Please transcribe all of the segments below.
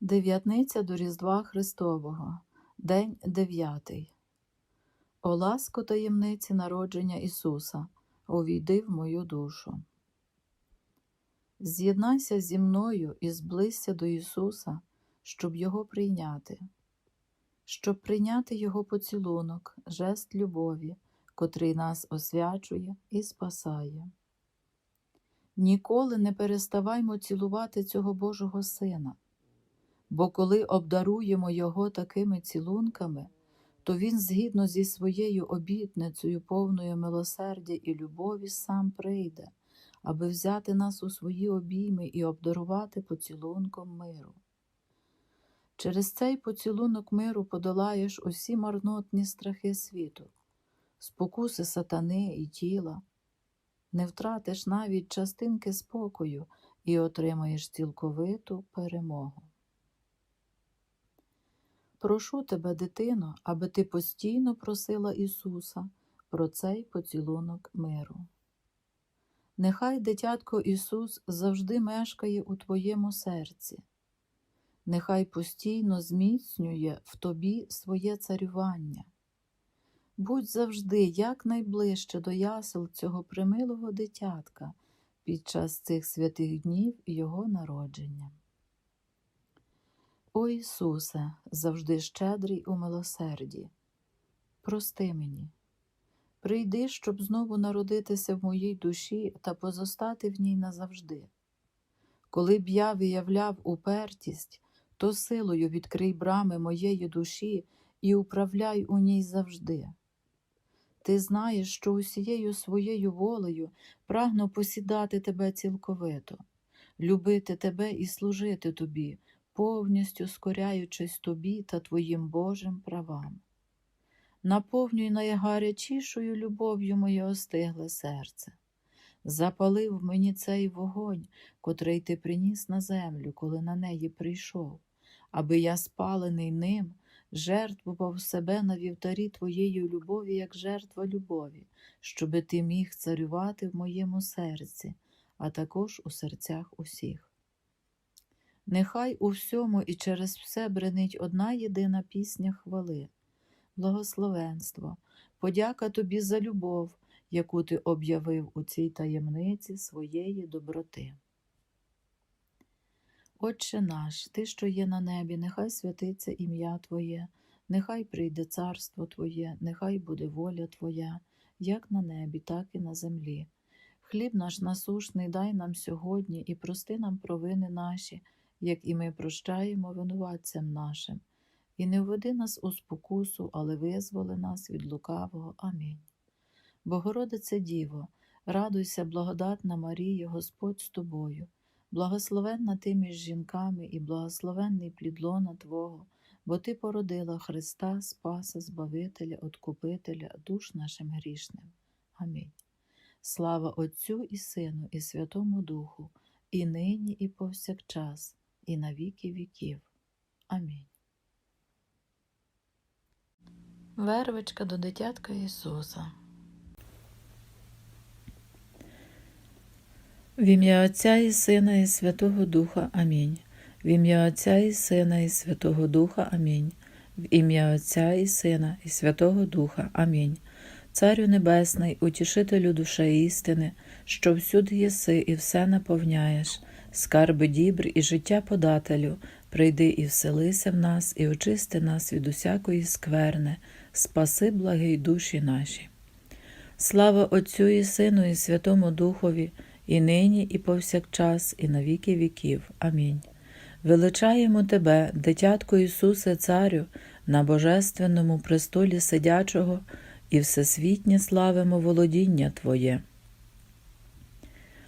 Дев'ятниця до Різдва Христового, День дев'ятий. О ласко таємниці народження Ісуса, увійди в мою душу. З'єднайся зі мною і зблизься до Ісуса, щоб Його прийняти, щоб прийняти Його поцілунок, жест любові, котрий нас освячує і спасає. Ніколи не переставаймо цілувати цього Божого Сина. Бо коли обдаруємо Його такими цілунками, то Він, згідно зі своєю обітницею, повною милосердя і любові, сам прийде, аби взяти нас у свої обійми і обдарувати поцілунком миру. Через цей поцілунок миру подолаєш усі марнотні страхи світу, спокуси сатани і тіла, не втратиш навіть частинки спокою і отримаєш цілковиту перемогу. Прошу тебе, дитино, аби ти постійно просила Ісуса про цей поцілунок миру. Нехай дитятко Ісус завжди мешкає у твоєму серці, нехай постійно зміцнює в тобі своє царювання. Будь завжди якнайближче до ясел цього примилого дитятка під час цих святих днів Його народження. О Ісусе, завжди щедрий у милосерді, прости мені, прийди, щоб знову народитися в моїй душі та позостати в ній назавжди. Коли б я виявляв упертість, то силою відкрий брами моєї душі і управляй у ній завжди. Ти знаєш, що усією своєю волею прагну посідати тебе цілковито, любити тебе і служити тобі повністю скоряючись тобі та твоїм Божим правам. Наповнюй найгарячішою любов'ю моє остигле серце. Запалив мені цей вогонь, котрий ти приніс на землю, коли на неї прийшов, аби я, спалений ним, жертвував себе на вівтарі твоєї любові, як жертва любові, щоби ти міг царювати в моєму серці, а також у серцях усіх. Нехай у всьому і через все бренить одна єдина пісня хвали, благословенство, подяка тобі за любов, яку ти об'явив у цій таємниці своєї доброти. Отче наш, Ти, що є на небі, нехай святиться ім'я Твоє, нехай прийде царство Твоє, нехай буде воля Твоя, як на небі, так і на землі. Хліб наш насушний дай нам сьогодні і прости нам провини наші як і ми прощаємо винуватцям нашим, і не введи нас у спокусу, але визволи нас від лукавого. Амінь. Богородице Діво, радуйся, благодатна Марія, Господь з тобою, благословенна ти між жінками і благословенний плід лона Твого, бо Ти породила Христа, Спаса, Збавителя, Откупителя, душ нашим грішним. Амінь. Слава Отцю і Сину, і Святому Духу, і нині, і повсякчас і на віки віків. Амінь. Вервичка до дитятка Ісуса. В ім'я Отця і Сина, і Святого Духа. Амінь. В ім'я Отця і Сина, і Святого Духа. Амінь. В ім'я Отця і Сина, і Святого Духа. Амінь. Царю Небесний, утішителю душі істини, що всюди єси і все наповняєш скарби дібр і життя подателю, прийди і вселися в нас, і очисти нас від усякої скверни, спаси благий душі наші. Слава Отцю і Сину, і Святому Духові, і нині, і повсякчас, і на віки віків. Амінь. Величаємо Тебе, дитятко Ісусе, Царю, на Божественному престолі сидячого, і всесвітнє славимо володіння Твоє.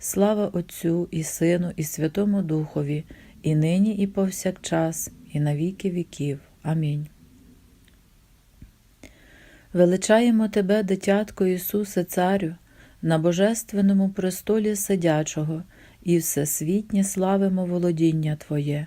Слава Отцю і Сину, і Святому Духові, і нині, і повсякчас, і на віки віків. Амінь. Величаємо Тебе, дитятко Ісусе Царю, на божественному престолі сидячого, і всесвітнє славимо володіння Твоє.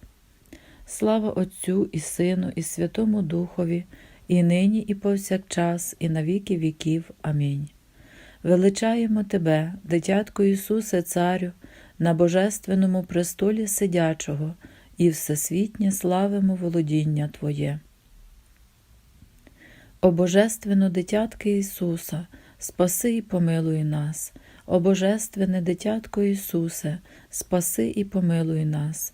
Слава Отцю і Сину, і Святому Духові, і нині, і повсякчас, і на віки віків. Амінь. Величаємо Тебе, дитятко Ісусе, Царю, на божественному престолі сидячого, і всесвітнє славимо володіння Твоє. О Божественно дитятки Ісуса, спаси і помилуй нас. О Божественне дитятко Ісусе, спаси і помилуй нас.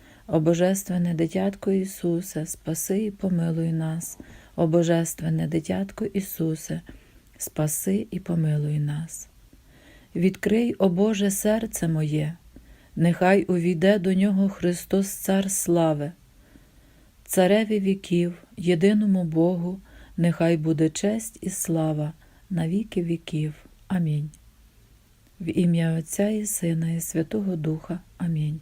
О Божественне дитятко Ісусе, спаси і помилуй нас. О Божественне дитятко Ісусе, спаси і помилуй нас. Відкрий, о Боже, серце моє, нехай увійде до нього Христос Цар слави, Цареві віків, єдиному Богу, нехай буде честь і слава на віки віків. Амінь. В ім'я Отця і Сина, і Святого Духа. Амінь.